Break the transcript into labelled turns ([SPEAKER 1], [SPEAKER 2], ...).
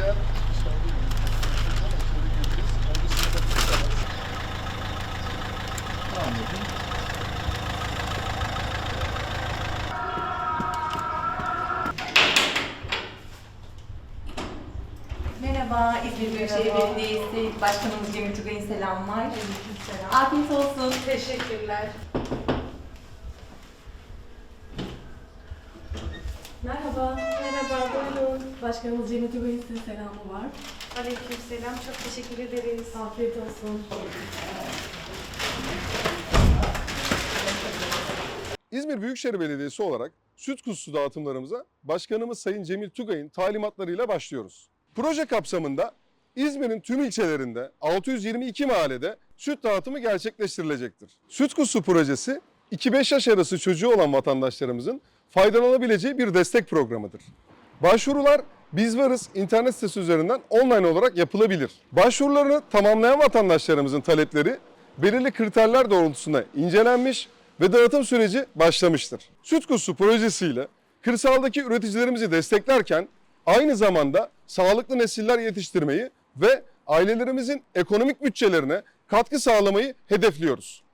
[SPEAKER 1] diğer Merhaba, İzmir Büyükşehir
[SPEAKER 2] Merhaba.
[SPEAKER 1] Belediyesi Başkanımız Cemil Tugay'ın selamlar.
[SPEAKER 2] Selam.
[SPEAKER 1] Afiyet olsun.
[SPEAKER 2] Teşekkürler.
[SPEAKER 3] Merhaba.
[SPEAKER 2] Merhaba, buyurun.
[SPEAKER 3] Başkanımız Cemil Tugay'ın size selamı var.
[SPEAKER 2] Aleykümselam. Çok teşekkür ederiz.
[SPEAKER 3] Afiyet olsun.
[SPEAKER 4] İzmir Büyükşehir Belediyesi olarak süt kuzusu dağıtımlarımıza Başkanımız Sayın Cemil Tugay'ın talimatlarıyla başlıyoruz. Proje kapsamında İzmir'in tüm ilçelerinde 622 mahallede süt dağıtımı gerçekleştirilecektir. Süt kuzusu projesi 2-5 yaş arası çocuğu olan vatandaşlarımızın faydalanabileceği bir destek programıdır. Başvurular Biz Varız internet sitesi üzerinden online olarak yapılabilir. Başvurularını tamamlayan vatandaşlarımızın talepleri belirli kriterler doğrultusunda incelenmiş ve dağıtım süreci başlamıştır. Süt kuzusu projesiyle kırsaldaki üreticilerimizi desteklerken aynı zamanda sağlıklı nesiller yetiştirmeyi ve ailelerimizin ekonomik bütçelerine katkı sağlamayı hedefliyoruz.